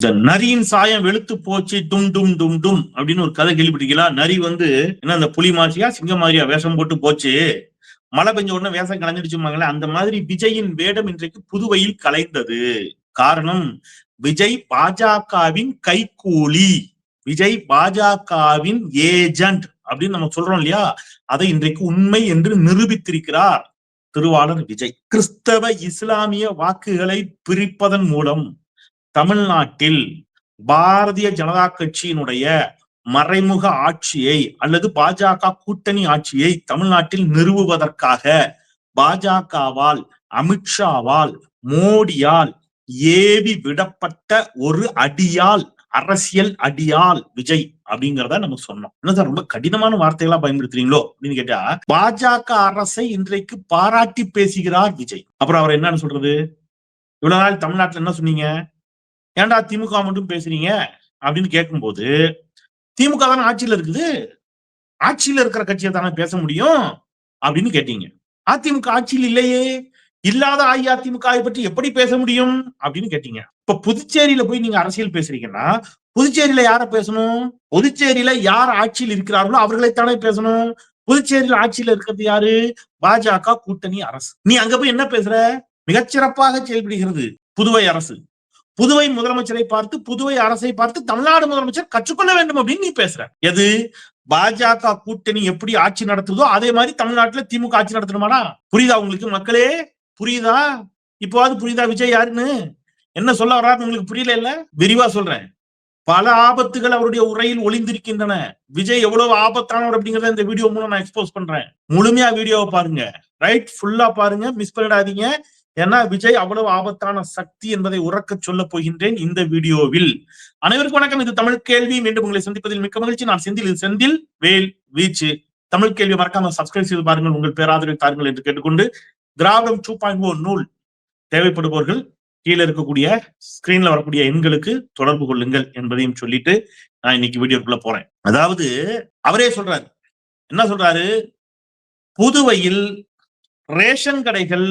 இந்த நரியின் சாயம் வெளுத்து போச்சு டும் டும் டும் டும் அப்படின்னு ஒரு கதை கேள்விப்பட்டீங்களா நரி வந்து என்ன அந்த புலி மாதிரியா சிங்க மாதிரியா வேஷம் போட்டு போச்சு. மழை பெஞ்ச உடனே வேஷம் கலைஞ்சிடுச்சுமாங்களே அந்த மாதிரி விஜயின் வேடம் இன்றைக்கு புதுவையில் கலைந்தது. காரணம் விஜய் பாஜகவின் கைக்கூலி விஜய் பாஜகவின் ஏஜென்ட் அப்படின்னு நம்ம சொல்றோம் இல்லையா? அதை இன்றைக்கு உண்மை என்று நிரூபித்திருக்கிறார் திருவாளர் விஜய். கிறிஸ்தவ இஸ்லாமிய வாக்குகளை பிரிப்பதன் மூலம் தமிழ்நாட்டில் பாரதிய ஜனதா கட்சியினுடைய மறைமுக ஆட்சியை அல்லது பாஜக கூட்டணி ஆட்சியை தமிழ்நாட்டில் நிறுவுவதற்காக பாஜகவால் அமித்ஷாவால் மோடியால் ஏவி விடப்பட்ட ஒரு அடியால் அரசியல் அடியால் விஜய் அப்படிங்கிறத நம்ம சொன்னோம். என்ன சார் ரொம்ப கடினமான வார்த்தைகளா பயன்படுத்துறீங்களோ அப்படின்னு கேட்டா பாஜக அரசை இன்றைக்கு பாராட்டி பேசுகிறார் விஜய். அப்புறம் அவர் என்னன்னு சொல்றது? இவ்வளவு நாள் தமிழ்நாட்டுல என்ன சொன்னீங்க? ஏன்டா திமுக மட்டும் பேசுறீங்க? அப்படின்னு கேட்கும்போது திமுக தானே ஆட்சியில இருக்குது? ஆட்சியில இருக்கிற கட்சியை தானே பேச முடியும்? அப்படின்னு கேட்டீங்க. அதிமுக ஆட்சியில் இல்லையே. இல்லாத அஇஅதிமுக பற்றி எப்படி பேச முடியும்? அப்படின்னு கேட்டீங்க. இப்ப புதுச்சேரியில போய் நீங்க அரசியல் பேசுறீங்கன்னா புதுச்சேரியில யார பேசணும்? புதுச்சேரியில யார் ஆட்சியில் இருக்கிறார்களோ அவர்களைத்தானே பேசணும். புதுச்சேரியில ஆட்சியில இருக்கிறது யாரு? பாஜக கூட்டணி அரசு. நீ அங்க போய் என்ன பேசுற? மிகச்சிறப்பாக செயல்படுகிறது புதுவை அரசு. புதுவை முதலமைச்சரை பார்த்து புதுவை அரசை பார்த்து தமிழ்நாடு முதலமைச்சர் கற்றுக்கொள்ள வேண்டும் அப்படின்னு நீ பேசுற. எது? பாஜக கூட்டணி எப்படி ஆட்சி நடத்துதோ அதே மாதிரி தமிழ்நாட்டுல திமுக ஆட்சி நடத்தணுமாடா? புரியுதா உங்களுக்கு மக்களே? புரியுதா? இப்போவாது புரியுதா விஜய் யாருன்னு? என்ன சொல்ல வர்றாரு உங்களுக்கு புரியல இல்ல? விரிவா சொல்றேன். பல ஆபத்துகள் அவருடைய உரையில் ஒளிந்திருக்கின்றன. விஜய் எவ்வளவு ஆபத்தானவர் அப்படிங்கறத இந்த வீடியோ மூலம் நான் எக்ஸ்போஸ் பண்றேன். முழுமையா வீடியோவை பாருங்க. ரைட் ஃபுல்லா பாருங்க. மிஸ் பண்ணிடாதீங்க. ஏன்னா விஜய் அவ்வளவு ஆபத்தான சக்தி என்பதை உறக்க சொல்ல போகின்றேன் இந்த வீடியோவில். அனைவருக்கும் வணக்கம். இது தமிழ் கேள்வி. மீண்டும் உங்களை சந்திப்பதில் மிக்க மகிழ்ச்சி. நான் செந்தில் இது செந்தில் வேல் வீச்சு. தமிழ் கேள்வி மறக்காம சப்ஸ்கிரைப் செய்து பாருங்கள். உங்கள் பேராதரவை தாருங்கள் என்று கேட்டுக்கொண்டு திராவிடம் டூ பாயிண்ட் ஓ நூல் தேவைப்படுபவர்கள் கீழே இருக்கக்கூடிய ஸ்கிரீன்ல வரக்கூடிய எண்களுக்கு தொடர்பு கொள்ளுங்கள் என்பதையும் சொல்லிட்டு நான் இன்னைக்கு வீடியோக்குள்ள போறேன். அதாவது அவரே சொல்றாரு. என்ன சொல்றாரு? புதுவையில் ரேஷன் கடைகள்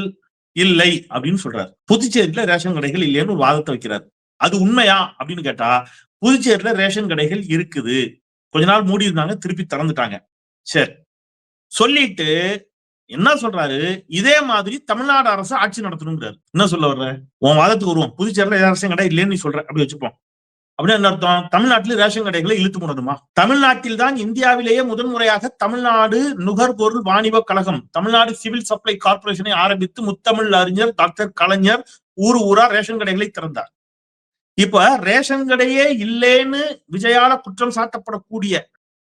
இல்லை அப்படின்னு சொல்றாரு. புதுச்சேரியில ரேஷன் கடைகள் இல்லைன்னு ஒரு வாதத்தை வைக்கிறார். அது உண்மையா அப்படின்னு கேட்டா புதுச்சேரியில ரேஷன் கடைகள் இருக்குது. கொஞ்ச நாள் மூடி இருந்தாங்க திருப்பி திறந்துட்டாங்க. சரி. சொல்லிட்டு என்ன சொல்றாரு? இதே மாதிரி தமிழ்நாடு அரசு ஆட்சி நடத்தணுங்கிறாரு. என்ன சொல்ல வர்ற? உன் வாதத்துக்கு வருவோம். புதுச்சேரியில ரேஷன் கடை இல்லைன்னு நீ சொல்ற. அப்படி வச்சுப்போம். அப்படின்னு என்ன அர்த்தம்? தமிழ்நாட்டில் ரேஷன் கடைகளை இழுத்து போடணுமா தமிழ்நாட்டில் தான் இந்தியாவிலேயே முதன்முறையாக தமிழ்நாடு நுகர்பொருள் வாணிப கழகம் தமிழ்நாடு சிவில் சப்ளை கார்பரேஷனை ஆரம்பித்து முத்தமிழ் அறிஞர் டாக்டர் கலைஞர் ஊர் ஊரா ரேஷன் கடைகளை திறந்தார். இப்ப ரேஷன் கடையே இல்லேன்னு விஜயால குற்றம் சாட்டப்படக்கூடிய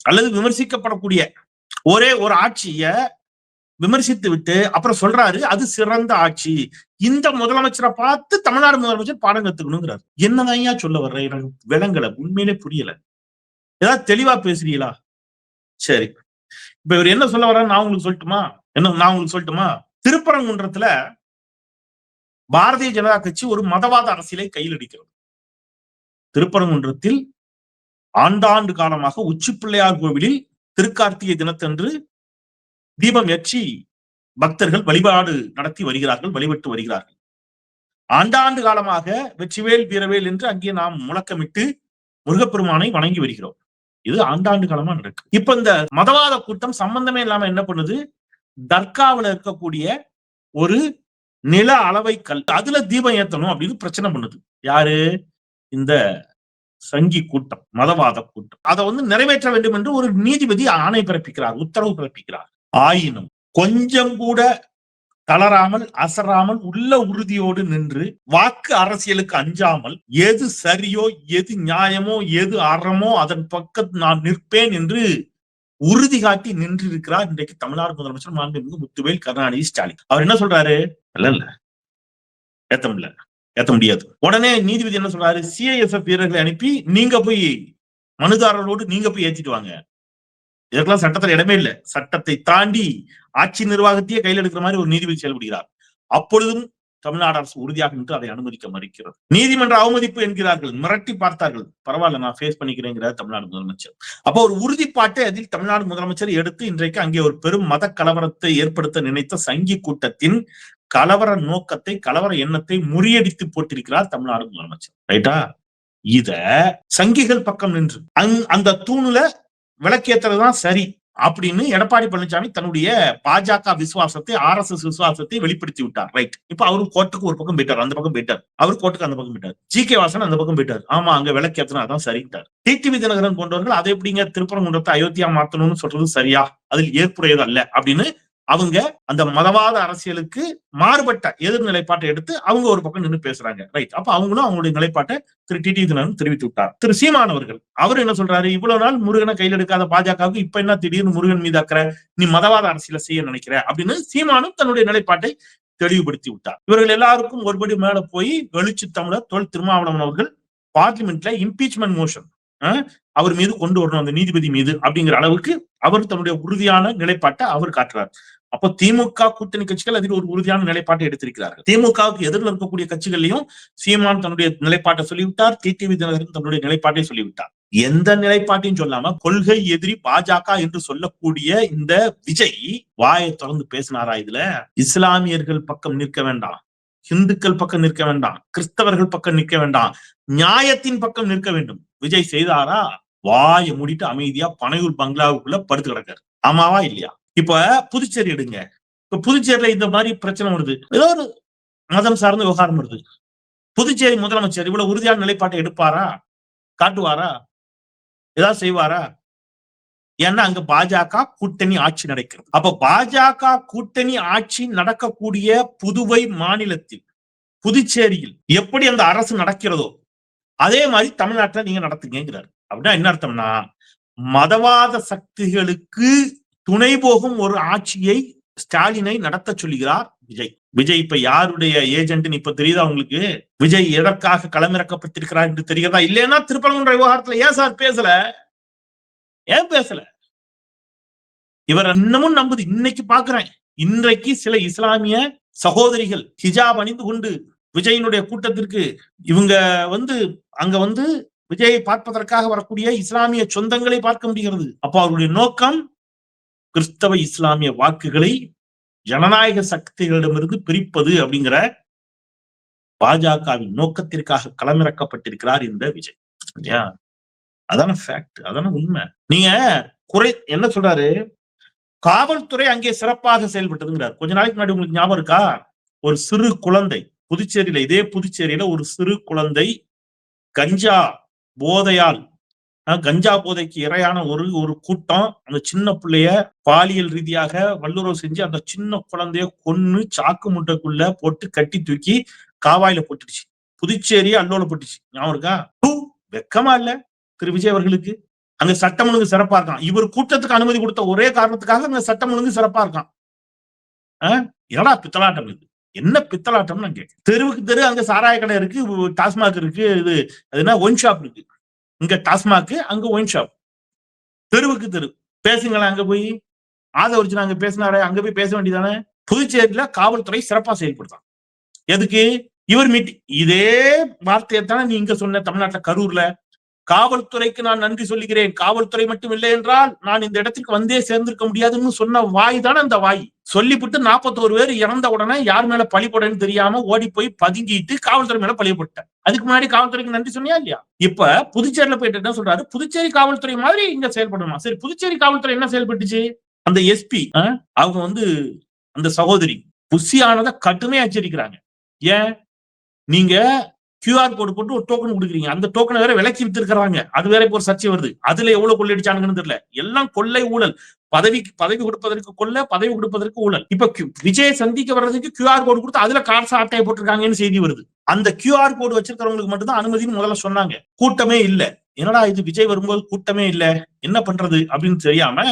அல்லது விமர்சிக்கப்படக்கூடிய ஒரே ஒரு ஆட்சிய விமர்சித்து விட்டு அப்புறம் சொல்றாரு அது சிறந்த ஆட்சி. இந்த முதலமைச்சரை பார்த்து தமிழ்நாடு முதலமைச்சர் பாடம் கத்துக்கணுங்கிறாரு. என்னதான் ஐயா சொல்ல வர்ற? எனக்கு விலங்கல. உண்மையிலே புரியல. ஏதாவது தெளிவா பேசுறீங்களா? சரி. இப்ப இவர் என்ன சொல்ல வர்றாரு நான் உங்களுக்கு சொல்லட்டுமா? என்ன நான் உங்களுக்கு சொல்லட்டுமா? திருப்பரங்குன்றத்துல பாரதிய ஜனதா கட்சி ஒரு மதவாத அரசியலை கையில் அடிக்கிறது திருப்பரங்குன்றத்தில் ஆண்டாண்டு காலமாக உச்சி பிள்ளையார் கோவிலில் திருக்கார்த்திகை தினத்தன்று தீபம் ஏற்றி பக்தர்கள் வழிபாடு நடத்தி வருகிறார்கள் வழிபட்டு வருகிறார்கள். ஆண்டாண்டு காலமாக வெற்றிவேல் வீரவேல் என்று அங்கே நாம் முழக்கமிட்டு முருகப்பெருமானை வணங்கி வருகிறோம். இது ஆண்டாண்டு காலமா நடக்கு. இப்ப இந்த மதவாத கூட்டம் சம்பந்தமே இல்லாம என்ன பண்ணுது? தர்காவில் இருக்கக்கூடிய ஒரு நில அளவை கல் அதுல தீபம் ஏத்தணும் அப்படின்னு பிரச்சனை பண்ணுது. யாரு? இந்த சங்கி கூட்டம் மதவாத கூட்டம். அதை வந்து நிறைவேற்ற வேண்டும் என்று ஒரு நீதிபதி ஆணை பிறப்பிக்கிறார் உத்தரவு பிறப்பிக்கிறார். ஆயினும் கொஞ்சம் கூட தளராமல் அசராமல் உள்ள உறுதியோடு நின்று வாக்கு அரசியலுக்கு அஞ்சாமல் எது சரியோ எது நியாயமோ எது அறமோ அதன் பக்கத்து நான் நிற்பேன் என்று உறுதி காட்டி நின்று இருக்கிறார் இன்றைக்கு தமிழ்நாடு முதலமைச்சர் மாண்புமிகு முத்துவேல் கருணாநிதி ஸ்டாலின். அவர் என்ன சொல்றாரு? இல்ல இல்ல. ஏத்த முடியல. ஏத்த முடியாது. உடனே நீதிபதி என்ன சொல்றாரு? சிஐஎஸ்எஃப் வீரர்களை அனுப்பி நீங்க போய் மனுதாரர்களோடு நீங்க போய் ஏத்திட்டு வாங்க. இதற்கெல்லாம் சட்டத்துல இடமே இல்லை. சட்டத்தை தாண்டி ஆட்சி நிர்வாகத்தையே கையில் எடுக்கிற மாதிரி ஒரு நீதிபதி செயல்படுகிறார். அப்பொழுதும் தமிழ்நாடு அரசு உறுதியாக நின்று அதை அனுமதிக்க மறுக்கிறது. நீதிமன்ற அவமதிப்பு என்கிறார்கள். மிரட்டி பார்த்தார்கள். பரவாயில்ல நான் ஃபேஸ் பண்ணிக்கிறேங்கிறார் தமிழ்நாடு முதலமைச்சர். அப்போ ஒரு உறுதிப்பாட்டை அதில் தமிழ்நாடு முதலமைச்சர் எடுத்து இன்றைக்கு அங்கே ஒரு பெரும் மத கலவரத்தை ஏற்படுத்த நினைத்த சங்கி கூட்டத்தின் கலவர நோக்கத்தை கலவர எண்ணத்தை முறியடித்து போட்டிருக்கிறார் தமிழ்நாடு முதலமைச்சர். ரைட்டா? இத சங்கிகள் பக்கம் நின்று அங்- அந்த தூணுல விளக்கேத்துறதுதான் சரி அப்படின்னு எடப்பாடி பழனிசாமி தன்னுடைய பாஜக விசுவாசத்தை ஆர் எஸ் எஸ் விசுவாசத்தை வெளிப்படுத்தி விட்டார். ரைட் இப்ப அவரும் கோர்ட்டுக்கு ஒரு பக்கம் போயிட்டார் அந்த பக்கம் போயிட்டார். அவர் கோர்ட்டுக்கு அந்த பக்கம் போயிட்டார். ஜி கே வாசன் அந்த பக்கம் போயிட்டார். ஆமா அங்க விளக்கேத்தினா அதான் சரிட்டார் டிடிவி தினகரன் போன்றவர்கள் அதை எப்படிங்க திருப்பரங்குன்றத்தை அயோத்தியா மாத்தணும்னு சொல்றது சரியா? அதில் ஏற்புடையது அல்ல அப்படின்னு அவங்க அந்த மதவாத அரசியலுக்கு மாறுபட்ட எதிர் நிலைப்பாட்டை எடுத்து அவங்க ஒரு பக்கம் நின்று பேசுறாங்க. ரைட் அப்ப அவங்களும் அவங்களுடைய நிலைப்பாட்டை திரு டிடி தினம் தெரிவித்து விட்டார். திரு சீமான் அவர்கள் அவர் என்ன சொல்றாரு? இவ்வளவு நாள் முருகனை கையில் எடுக்காத பாஜகவுக்கு இப்ப என்ன திடீர்னு முருகன் மீது அக்கறை? நீ மதவாத அரசியல செய்ய நினைக்கிற? அப்படின்னு சீமானும் தன்னுடைய நிலைப்பாட்டை தெளிவுபடுத்தி விட்டார். இவர்கள் எல்லாருக்கும் ஒருபடி மேல போய் வெளிச்சு தமிழர் தொல் திருமாவளவன் அவர்கள் பார்லிமெண்ட்ல இம்பீச்மெண்ட் மோஷன் அவர் மீது கொண்டு வரணும் அந்த நீதிபதி மீது அப்படிங்கிற அளவுக்கு அவர் தன்னுடைய உறுதியான நிலைப்பாட்டை அவர் காட்டுறார். அப்போ திமுக கூட்டணி கட்சிகள் அதில் ஒரு உறுதியான நிலைப்பாட்டை எடுத்திருக்கிறார்கள். திமுகவுக்கு எதிரில் இருக்கக்கூடிய கட்சிகளையும் சீமான் தன்னுடைய நிலைப்பாட்டை சொல்லிவிட்டார் டிடிவி தினகரன் தன்னுடைய நிலைப்பாட்டை சொல்லிவிட்டார். எந்த நிலைப்பாட்டையும் சொல்லாம கொள்கை எதிரி பாஜக என்று சொல்லக்கூடிய இந்த விஜய் வாயை தொடர்ந்து பேசினாரா இதுல? இஸ்லாமியர்கள் பக்கம் நிற்க வேண்டாம். இந்துக்கள் பக்கம் நிற்க வேண்டாம். கிறிஸ்தவர்கள் பக்கம் நிற்க வேண்டாம். நியாயத்தின் பக்கம் நிற்க வேண்டும். விஜய் செய்தாரா? வாயை மூடிட்டு அமைதியா பனையூர் பங்களாவுக்குள்ள படுத்து கிடக்காரு. ஆமாவா இல்லையா? இப்ப புதுச்சேரி எடுங்க. இப்ப புதுச்சேரியில இந்த மாதிரி பிரச்சனை வருது. ஏதோ ஒரு மதம் சார்ந்த விவகாரம் வருது. புதுச்சேரி முதலமைச்சர் இவ்வளவு உறுதியான நிலைப்பாட்டை எடுப்பாரா? காட்டுவாரா? ஏதாவது செய்வாரா? ஏன்னா அங்க பாஜக கூட்டணி ஆட்சி நடக்கிறது. அப்ப பாஜக கூட்டணி ஆட்சி நடக்கக்கூடிய புதுவை மாநிலத்தில் புதுச்சேரியில் எப்படி அந்த அரசு நடக்கிறதோ அதே மாதிரி தமிழ்நாட்டுல நீங்க நடத்துங்கிறாரு அப்படின்னா என்ன அர்த்தம்னா மதவாத சக்திகளுக்கு துணை போகும் ஒரு ஆட்சியை ஸ்டாலினை நடத்த சொல்லுகிறார் விஜய். விஜய் இப்ப யாருடைய ஏஜென்ட்னு இப்ப தெரியுதா உங்களுக்கு? விஜய் எதற்காக களமிறக்கப்பட்டிருக்கிறார் என்று தெரிகிறதா? இல்லைன்னா திருப்பரங்குன்ற விவகாரத்துல ஏன் சார் பேசல? ஏன் பேசல? இவர் இன்னமும் நம்புது. இன்னைக்கு பாக்குறேன். இன்றைக்கு சில இஸ்லாமிய சகோதரிகள் ஹிஜாப் அணிந்து கொண்டு விஜயினுடைய கூட்டத்திற்கு இவங்க வந்து அங்க வந்து விஜயை பார்ப்பதற்காக வரக்கூடிய இஸ்லாமிய சொந்தங்களை பார்க்க முடிகிறது. அப்போ அவருடைய நோக்கம் கிறிஸ்தவ இஸ்லாமிய வாக்குகளை ஜனநாயக சக்திகளிடமிருந்து பிரிப்பது அப்படிங்கிற பாஜகவின் நோக்கத்திற்காக களமிறக்கப்பட்டிருக்கிறார் இந்த விஜய் இல்லையா? அதான ஃபேக்ட் அதான உண்மை. நீங்க குறை என்ன சொல்றாரு? காவல்துறை அங்கே சிறப்பாக செயல்பட்டதுங்கிறார். கொஞ்ச நாளைக்கு முன்னாடி உங்களுக்கு ஞாபகம் இருக்கா? ஒரு சிறு குழந்தை புதுச்சேரியில இதே புதுச்சேரியில ஒரு சிறு குழந்தை கஞ்சா போதையால் கஞ்சா போதைக்கு இரையான ஒரு ஒரு கூட்டம் அந்த சின்ன பிள்ளைய பாலியல் ரீதியாக வல்லுறவு செஞ்சு அந்த சின்ன குழந்தைய கொன்னு சாக்கு முட்டைக்குள்ள போட்டு கட்டி தூக்கி காவாயில போட்டுடுச்சு. புதுச்சேரியே அல்லோல போட்டுச்சு. ஞாபகம் இருக்கா? வெக்கமா இல்ல திரு விஜய் அவர்களுக்கு? அங்க சட்டம் ஒழுங்கு சிறப்பா இருக்கான். இவர் கூட்டத்துக்கு அனுமதி கொடுத்த ஒரே காரணத்துக்காக அங்க சட்டம் ஒழுங்கு சிறப்பா இருக்கான். என்னடா பித்தலாட்டம் இது? என்ன பித்தலாட்டம் நான் கேட்க தெருவுக்கு தெரு அங்க சாராய கடை இருக்கு டாஸ்மாக் இருக்கு இது அது என்ன ஒன் ஷாப் இருக்கு. இங்க டாஸ்மாக் அங்க ஒயின் ஷாப். தெருவுக்கு தெரு. பேசுங்களேன் அங்க போய். ஆதவரிச்சு அங்க பேசினாரே அங்க போய் பேச வேண்டியதானே? புதுச்சேரியில காவல்துறை சிறப்பா செயல்படுத்தான் எதுக்கு? இவர் மீட் இதே வார்த்தையை தானே நீ இங்க சொன்ன தமிழ்நாட்டுல கரூர்ல. காவல்துறைக்கு நான் நன்றி சொல்லுகிறேன். காவல்துறை மட்டும் இல்லை என்றால் நான் இந்த இடத்திற்கு வந்தே சேர்ந்திருக்க முடியாதுன்னு சொன்ன வாய் தானே அந்த வாய். சொல்லிவிட்டு நாற்பத்தோரு பேர் இறந்த உடனே யார் மேல பழி போடன்னு தெரியாம ஓடி போய் பதுங்கிட்டு காவல்துறை மேல பழி போட்டேன். அதுக்கு முன்னாடி காவல்துறைக்கு நன்றி சொன்னியா இல்லையா? இப்ப புதுச்சேரியில போயிட்டு என்ன சொல்றாரு? புதுச்சேரி காவல்துறை மாதிரி இங்க செயல்படணுமா? சரி புதுச்சேரி காவல்துறை என்ன செயல்பட்டுச்சு? அந்த எஸ்பி அவங்க வந்து அந்த சகோதரி புஷியானதை கடுமையா எச்சரிக்கிறாங்க. ஏன்? நீங்க கியூஆர் கோடு போட்டு ஒரு டோக்கன் கொடுக்குறீங்க. அந்த டோக்கனை வேற விலக்கி வித்துருக்காங்க அது வேற இப்போ ஒரு சர்ச்சை வருது. அதுல எவ்வளவு கொள்ளையடிச்சானுங்கன்னு தெரியல. எல்லாம் கொள்ளை ஊழல். பதவிக்கு பதவி கொடுப்பதற்கு கொள்ள பதவி கொடுப்பதற்கு ஊழல். இப்ப Q- விஜயை சந்திக்க வர்றதுக்கு கியூஆர் கோடு கொடுத்து அதுல காசு அட்டையை போட்டிருக்காங்கன்னு செய்தி வருது. அந்த கியூஆர் கோடு வச்சிருக்கிறவங்களுக்கு மட்டும்தான் அனுமதினு முதல்ல சொன்னாங்க. கூட்டமே இல்ல. என்னடா இது விஜய் வரும்போது கூட்டமே இல்ல? என்ன பண்றது? அப்படின்னு தெரியாம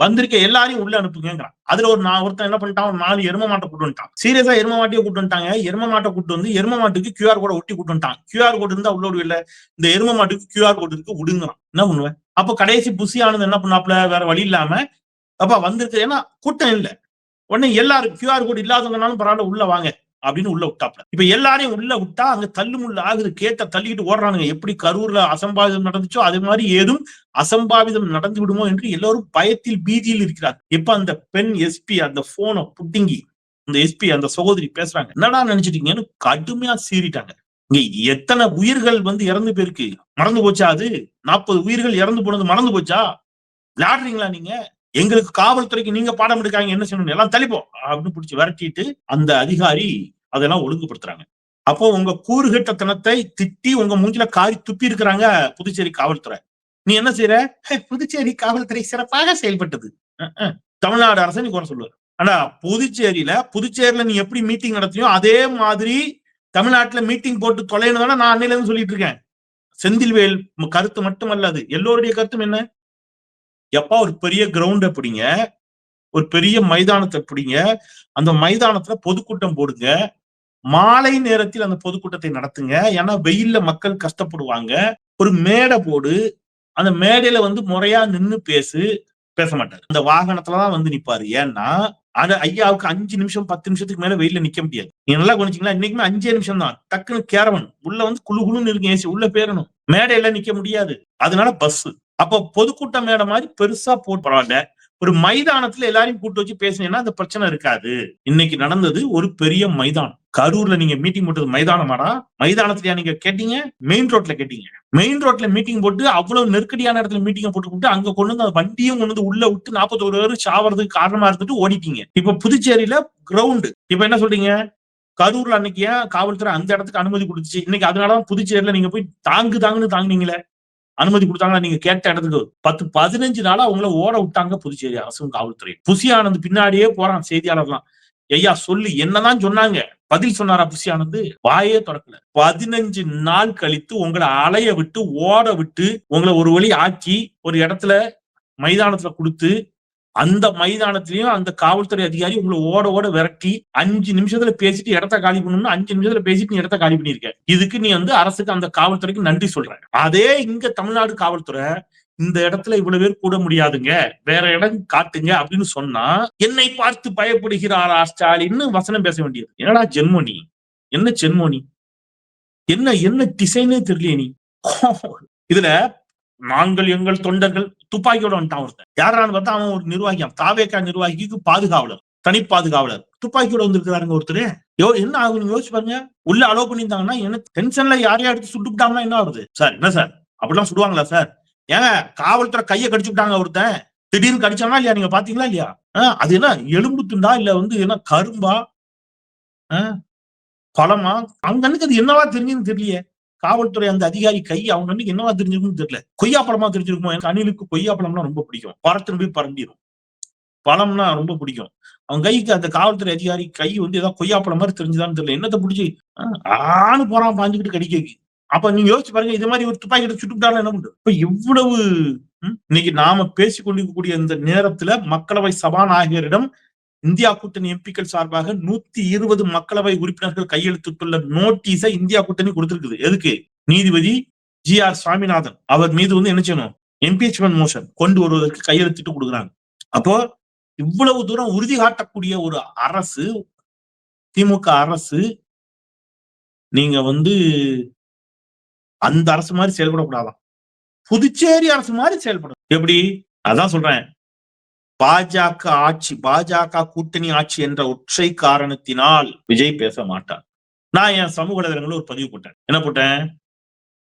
வந்திருக்க எல்லாரையும் உள்ள அனுப்புங்கிறான் அதுல ஒரு நான் ஒருத்தன் என்ன பண்ணிட்டான்? ஒரு நாலு எரும மாட்டை கூட்டு வந்துட்டான். சீரியஸா எரும மாட்டையே கூட்டு வந்துட்டாங்க. எரும மாட்டை கூட்டு வந்து எரும மாட்டுக்கு கியூஆர் கோட ஒட்டி கூட்டு வந்துட்டான். கியூஆர் கோடு இருந்தா உள்ள இல்ல இந்த எரும மாட்டுக்கு கியூஆர் கோடு இருக்கு விடுங்கிறான். என்ன பண்ணுவேன் அப்ப கடைசி புசி ஆனது என்ன பண்ணாப்ல வேற வழி இல்லாம அப்ப வந்திருக்கு ஏன்னா கூட்டம் இல்ல. உடனே எல்லாரும் கியூஆர் கோடு இல்லாதவங்கனாலும் பரவாயில்ல உள்ள வாங்க. அப்படின்னு உள்ள விட்டாப்ல இப்ப எல்லாரையும் உள்ள விட்டா அங்க தள்ளுமுள்ள ஆகுது கேட்ட தள்ளிக்கிட்டு ஓடுறானுங்க. எப்படி கரூர்ல அசம்பாவிதம் நடந்துச்சோ அது மாதிரி ஏதும் அசம்பாவிதம் நடந்து விடுமோ என்று எல்லோரும் பயத்தில் பீதியில் இருக்கிறார் இப்ப அந்த பெண் எஸ்பி அந்த போனை புட்டிங்கி இந்த எஸ்பி அந்த சகோதரி பேசுறாங்க என்னடா நினைச்சிட்டீங்கன்னு கடுமையா சீறிட்டாங்க. இங்க எத்தனை உயிர்கள் வந்து இறந்து போயிருக்கு? மறந்து போச்சா அது? நாற்பது உயிர்கள் இறந்து போனது மறந்து போச்சா? விளையாடுறீங்களா நீங்க? எங்களுக்கு காவல்துறைக்கு நீங்க பாடம் எடுக்காங்க என்ன செய்யணும் எல்லாம் தள்ளிப்போம். அப்படின்னு பிடிச்சி விரட்டிட்டு அந்த அதிகாரி அதெல்லாம் ஒழுங்குபடுத்துறாங்க. அப்போ உங்க கூறுகட்டத்தனத்தை திட்டி உங்க மூஞ்சில காரி துப்பி இருக்கிறாங்க புதுச்சேரி காவல்துறை. நீ என்ன செய்யற "ஹே, புதுச்சேரி காவல்துறை சிறப்பாக செயல்பட்டது. தமிழ்நாடு அரசு நீ குறை சொல்லுவார் ஆனா புதுச்சேரியில புதுச்சேரியில நீ எப்படி மீட்டிங் நடத்தியோ அதே மாதிரி தமிழ்நாட்டுல மீட்டிங் போட்டு தொலைன்னு தானே நான் அன்னையில இருந்து சொல்லிட்டு இருக்கேன். செந்தில்வேல் கருத்து மட்டுமல்ல அது. எல்லோருடைய கருத்தும் என்ன? எப்பா ஒரு பெரிய கிரவுண்டை பிடிங்க. ஒரு பெரிய மைதானத்தை பிடிங்க. அந்த மைதானத்துல பொதுக்கூட்டம் போடுங்க. மாலை நேரத்தில் அந்த பொதுக்கூட்டத்தை நடத்துங்க. ஏன்னா வெயில்ல மக்கள் கஷ்டப்படுவாங்க. ஒரு மேடை போடு. அந்த மேடையில வந்து முறையா நின்று பேசு பேச மாட்டாரு. அந்த வாகனத்துலதான் வந்து நிப்பாரு. ஏன்னா அது ஐயாவுக்கு அஞ்சு நிமிஷம் பத்து நிமிஷத்துக்கு மேல வெயில நிக்க முடியாது. நீங்க நல்லா கவனிச்சீங்களா? இன்னைக்குமே அஞ்சே நிமிஷம் தான். டக்குன்னு கேரவன். உள்ள வந்து குழு குழுன்னு இருக்கு ஏசி. உள்ள பேரணும். மேடையில நிக்க முடியாது. அதனால பஸ் அப்போ பொதுக்கூட்டம் மேடை மாதிரி பெருசா போட்டு பரவாயில்ல. ஒரு மைதானத்துல எல்லாரையும் கூட்டு வச்சு பேசினீங்கன்னா அந்த பிரச்சனை இருக்காது. இன்னைக்கு நடந்தது ஒரு பெரிய மைதானம். கரூர்ல நீங்க மீட்டிங் போட்டது மைதானமாடா? மைதானத்துலயா நீங்க கேட்டீங்க? மெயின் ரோட்ல கேட்டீங்க. மெயின் ரோட்ல மீட்டிங் போட்டு அவ்வளவு நெருக்கடியான இடத்துல மீட்டிங் போட்டு விட்டு அங்க கொண்டு வந்து அந்த வண்டியும் கொண்டு வந்து உள்ள விட்டு நாற்பத்தோரு பேர் சாவறதுக்கு காரணமா இருந்துட்டு ஓடிட்டீங்க. இப்ப புதுச்சேரியில கிரவுண்டு இப்ப என்ன சொல்றீங்க? கரூர்ல அன்னைக்கு ஏன் காவல்துறை அந்த இடத்துக்கு அனுமதி கொடுத்துச்சு? இன்னைக்கு அதனாலதான் புதுச்சேரியில நீங்க போய் தாங்கு தாங்குன்னு தாங்குனீங்களே. அனுமதி கொடுத்தாங்களா நீங்க கேட்ட இடத்துக்கு பத்து பதினஞ்சு நாளா அவங்கள ஓட விட்டாங்க புதுச்சேரி அரசும் காவல்துறை. புசி ஆனந்த் பின்னாடியே போறான் செய்தியாளர்லாம். ஐயா சொல்லு என்னதான் சொன்னாங்க? பதில் சொன்னாரா புசி ஆனந்த் வாயே தொடக்கல பதினஞ்சு நாள் கழித்து உங்களை அலைய விட்டு ஓட விட்டு உங்களை ஒரு வழி ஆக்கி ஒரு இடத்துல மைதானத்துல கொடுத்து அந்த மைதானத்திலயும் அந்த காவல்துறை அதிகாரி உங்களை ஓட ஓட விரட்டி அஞ்சு நிமிஷத்துல பேசிட்டு இடத்த காலி பண்ணணும்னு அஞ்சு நிமிஷத்துல பேசிட்டு நீ இடத்த காலி பண்ணிருக்க இதுக்கு நீ வந்து அரசுக்கு அந்த காவல்துறைக்கு நன்றி சொல்ற. அதே இங்க தமிழ்நாடு காவல்துறை இந்த இடத்துல இவ்வளவு பேர் கூட முடியாதுங்க வேற இடம் காட்டுங்க அப்படின்னு சொன்னா என்னை பார்த்து பயப்படுகிறாரா ஸ்டாலின்னு வசனம் பேச வேண்டியது. என்னடா ஜென்மோனி? என்ன ஜென்மோனி? என்ன என்ன டிசைனே தெரியல நீ? இதுல நாங்கள் எங்கள் தொண்டர்கள் துப்பாக்கியோட வந்துட்டான் ஒருத்தன். யாரான்னு பார்த்தா அவன் ஒரு நிர்வாகியாம். தாவேக்கா நிர்வாகிக்கு பாதுகாவலர் தனி பாதுகாவலர். துப்பாக்கியோட வந்திருக்கிறாருங்க ஒருத்தர். யோ என்ன ஆகுன்னு யோசிச்சு பாருங்க. உள்ள அலோவ் பண்ணியிருந்தாங்கன்னா என்ன டென்ஷன்ல யாரையா எடுத்து சுட்டுக்கிட்டாங்கன்னா என்ன ஆகுது? சார் என்ன சார்? அப்படிலாம் சுடுவாங்களா சார்? ஏங்க காவல்துறை கையை கடிச்சு விட்டாங்க ஒருத்தன். திடீர்னு கடிச்சானா இல்லையா? நீங்க பாத்தீங்களா இல்லையா? அது என்ன எலும்பு துண்டா? இல்ல வந்து என்ன கரும்பா? ஆஹ் பழமா? அவங்க அது என்னவா தெரிஞ்சுன்னு தெரியலையே. காவல்துறை அந்த அதிகாரி கை அவங்க அன்னைக்கு என்னவா தெரிஞ்சிருக்குன்னு தெரியல. கொய்யாப்பழமா தெரிஞ்சிருக்குமோ? எனக்கு அணிலுக்கு கொய்யாப்பழம்னா ரொம்ப பிடிக்கும். பறத்துன்னு போய் பறந்திரும் பழம்னா ரொம்ப பிடிக்கும். அவன் கைக்கு அந்த காவல்துறை அதிகாரி கை வந்து ஏதாவது கொய்யாப்பழம் மாதிரி தெரிஞ்சுதான்னு தெரியல. என்னத்தை பிடிச்சி? ஆணு போறான் பாஞ்சுக்கிட்டு கடிக்கக்கு. அப்ப நீங்க யோசிச்சு பாருங்க இது மாதிரி ஒரு துப்பாக்கி எடுத்து சுட்டுக்கிட்டாலும் என்ன பண்றது இப்ப இவ்வளவு இன்னைக்கு நாம பேசிக் கொண்டிருக்கக்கூடிய இந்த நேரத்துல மக்களவை சபாநாயகரிடம் இந்தியா கூட்டணி எம்பிக்கள் சார்பாக நூத்தி இருபது மக்களவை உறுப்பினர்கள் கையெழுத்திட்டுள்ள நோட்டீஸை இந்தியா கூட்டணி கொடுத்திருக்குது. எதுக்கு? நீதிபதி ஜி ஆர் சுவாமிநாதன் அவர் மீது வந்து என்ன செய்யணும்? இம்பீச்மெண்ட் மோஷன் கொண்டு வருவதற்கு கையெழுத்திட்டு கொடுக்குறாங்க. அப்போ இவ்வளவு தூரம் உறுதி காட்டக்கூடிய ஒரு அரசு திமுக அரசு நீங்க வந்து அந்த அரசு மாதிரி செயல்படக்கூடாதான். புதுச்சேரி அரசு மாதிரி செயல்படும் எப்படி? அதான் சொல்றேன். பாஜக ஆட்சி பாஜக கூட்டணி ஆட்சி என்ற ஒற்றை காரணத்தினால் விஜய் பேச மாட்டார். நான் என் சமூக வலைதளங்களில் ஒரு பதிவு போட்டேன். என்ன போட்டேன்?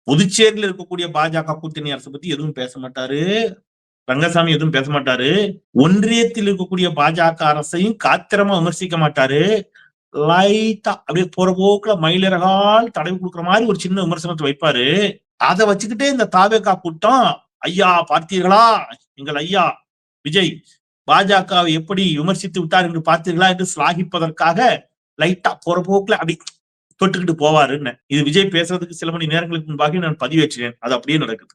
புதுச்சேரியில் இருக்கக்கூடிய பாஜக கூட்டணி அரசை பத்தி எதுவும் பேச மாட்டாரு. ரங்கசாமி எதுவும் பேச மாட்டாரு. ஒன்றியத்தில் இருக்கக்கூடிய பாஜக அரசையும் காத்திரமா விமர்சிக்க மாட்டாரு. லைட்டா அப்படியே போற போக்குல மயிலிறகால் தடவி கொடுக்குற மாதிரி ஒரு சின்ன விமர்சனத்தை வைப்பாரு. அதை வச்சுக்கிட்டே இந்த தாவேகா கூட்டம் ஐயா பார்த்தீர்களா? எங்கள் ஐயா விஜய் பாஜகவை எப்படி விமர்சித்து விட்டார் என்று பார்த்தீர்களா என்று சிலாகிப்பதற்காக லைட்டா போற போக்குல அப்படி தொட்டுக்கிட்டு போவாருன்னு. இது விஜய் பேசுறதுக்கு சில மணி நேரங்களுக்கு முன்பாக நான் பதிவேற்றினேன். அது அப்படியே நடக்குது.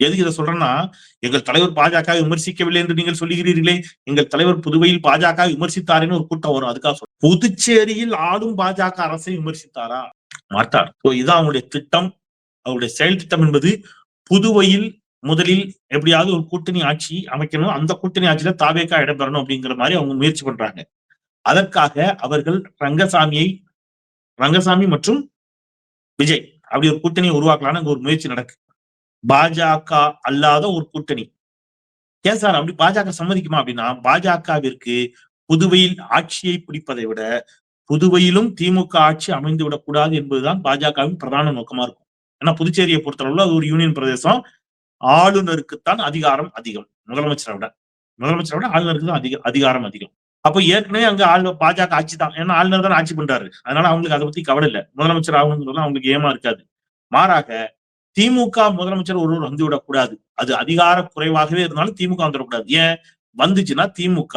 எதுக்கு இதை சொல்றேன்னா எங்கள் தலைவர் பாஜக விமர்சிக்கவில்லை என்று நீங்கள் சொல்லுகிறீர்களே எங்கள் தலைவர் புதுவையில் பாஜக விமர்சித்தாருன்னு ஒரு கூட்டம் வரும். அதுக்காக சொல்றேன். புதுச்சேரியில் ஆளும் பாஜக அரசை விமர்சித்தாரா? மாட்டார். இதுதான் அவங்களுடைய திட்டம். அவருடைய செயல் திட்டம் என்பது புதுவையில் முதலில் எப்படியாவது ஒரு கூட்டணி ஆட்சி அமைக்கணும். அந்த கூட்டணி ஆட்சியில தாவேக்கா இடம்பெறணும் அப்படிங்கிற மாதிரி அவங்க முயற்சி பண்றாங்க. அதற்காக அவர்கள் ரங்கசாமியை ரங்கசாமி மற்றும் விஜய் அப்படி ஒரு கூட்டணியை உருவாக்கலாம்னு ஒரு முயற்சி நடக்கு. பாஜக அல்லாத ஒரு கூட்டணி. ஏன் சார் அப்படி பாஜக சம்மதிக்குமா அப்படின்னா பாஜகவிற்கு புதுவையில் ஆட்சியை பிடிப்பதை விட புதுவையிலும் திமுக ஆட்சி அமைந்து விடக்கூடாது என்பதுதான் பாஜகவின் பிரதான நோக்கமா இருக்கும். ஏன்னா புதுச்சேரியை பொறுத்தளவுல அது ஒரு யூனியன் பிரதேசம். ஆளுநருக்குத்தான் அதிகாரம் அதிகம். முதலமைச்சரை விட. முதலமைச்சரை விட ஆளுநருக்கு தான் அதிக அதிகாரம் அதிகம். அப்போ ஏற்கனவே அங்க ஆளு பாஜக ஆட்சி தான். ஏன்னா ஆளுநர் தான் ஆட்சி பண்றாரு. அதனால அவங்களுக்கு அதை பத்தி கவலை இல்லை. முதலமைச்சர் ஆகணுங்கிறது அவங்களுக்கு ஏமா இருக்காது. மாறாக திமுக முதலமைச்சர் ஒருவர் வந்து விடக்கூடாது அது அதிகார குறைவாகவே இருந்தாலும் திமுக வந்துடக்கூடாது. ஏன்? வந்துச்சுன்னா திமுக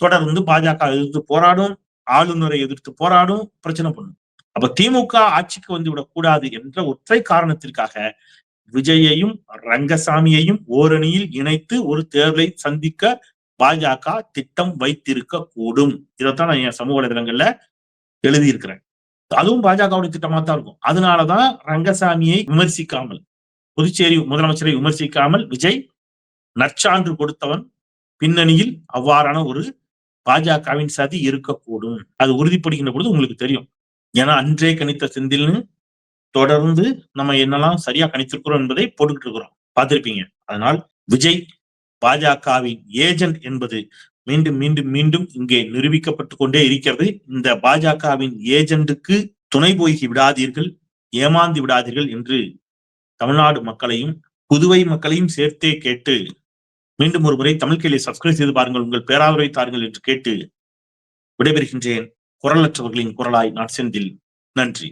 தொடர்ந்து பாஜக எதிர்த்து போராடும் ஆளுநரை எதிர்த்து போராடும் பிரச்சனை பண்ணும். அப்ப திமுக ஆட்சிக்கு வந்து விடக்கூடாது என்ற ஒற்றை காரணத்திற்காக விஜயையும் ரங்கசாமியையும் ஓரணியில் இணைத்து ஒரு தேர்தலை சந்திக்க பாஜக திட்டம் வைத்திருக்க கூடும். இதைத்தான் நான் என் சமூக வலைதளங்கள்ல எழுதியிருக்கிறேன். அதுவும் பாஜகவுடைய திட்டமா தான் இருக்கும். அதனாலதான் ரங்கசாமியை விமர்சிக்காமல் புதுச்சேரி முதலமைச்சரை விமர்சிக்காமல் விஜய் நற்சான்று கொடுத்தவன். பின்னணியில் அவ்வாறான ஒரு பாஜகவின் சதி இருக்கக்கூடும். அது உறுதிப்படுகின்ற பொழுது உங்களுக்கு தெரியும். ஏன்னா அன்றே கணித்த செந்தில்னு தொடர்ந்து நம்ம என்னெல்லாம் சரியா கணித்திருக்கிறோம் என்பதை போட்டுக்கிட்டு இருக்கிறோம். பார்த்திருப்பீங்க. அதனால் விஜய் பாஜகவின் ஏஜென்ட் என்பது மீண்டும் மீண்டும் மீண்டும் இங்கே நிரூபிக்கப்பட்டு கொண்டே இருக்கிறது. இந்த பாஜகவின் ஏஜென்ட்டுக்கு துணை போகி விடாதீர்கள் ஏமாந்து விடாதீர்கள் என்று தமிழ்நாடு மக்களையும் புதுவை மக்களையும் சேர்த்தே கேட்டு மீண்டும் ஒரு முறை தமிழ் கேள்வி சப்ஸ்கிரைப் செய்து பாருங்கள். உங்கள் பேராதரவை தாருங்கள் என்று கேட்டு விடைபெறுகின்றேன். குரலற்றவர்களின் குரலாய் நான் செந்தில். நன்றி.